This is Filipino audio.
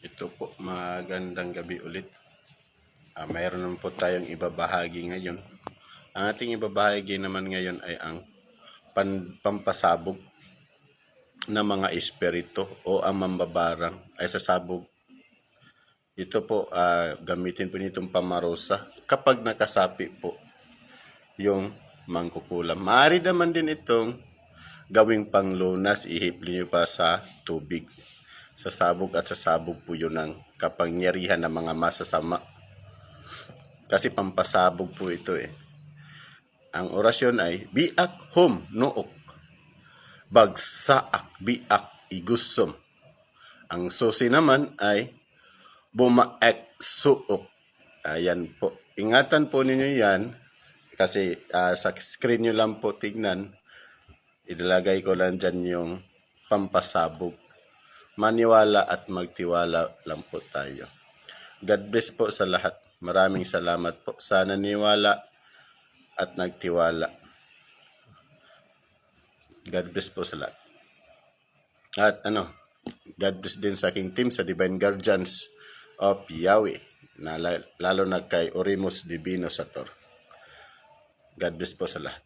Ito po, magandang gabi ulit. Ah, mayroon naman po tayong ibabahagi ngayon. Ang ating ibabahagi naman ngayon ay ang pan, pampasabog ng mga espiritu o ang mambabarang ay sasabog. Ito po, ah, gamitin po nitong pamarosa kapag nakasapi po yung mangkukulam. Maaari naman din itong gawing panglunas, ihipli nyo pa sa tubig. Sasabog at sasabog po yun ng kapangyarihan ng mga masasama. Kasi pampasabog po ito eh. Ang orasyon ay, biak hom nook, bagsaak biak igusom. Ang susi naman ay, bumaek suok. Ayan po. Ingatan po ninyo yan kasi ah, sa screen nyo lang po tignan. Ilalagay ko lang dyan yung pampasabog. Maniwala at magtiwala lang po tayo. God bless po sa lahat. Maraming salamat po. Sana niwala at nagtiwala. God bless po sa lahat. At ano, God bless din sa aking team sa Divine Guardians of Yahweh. Na, la- lalo na kay Orimus Divino Sator. God bless po sa lahat.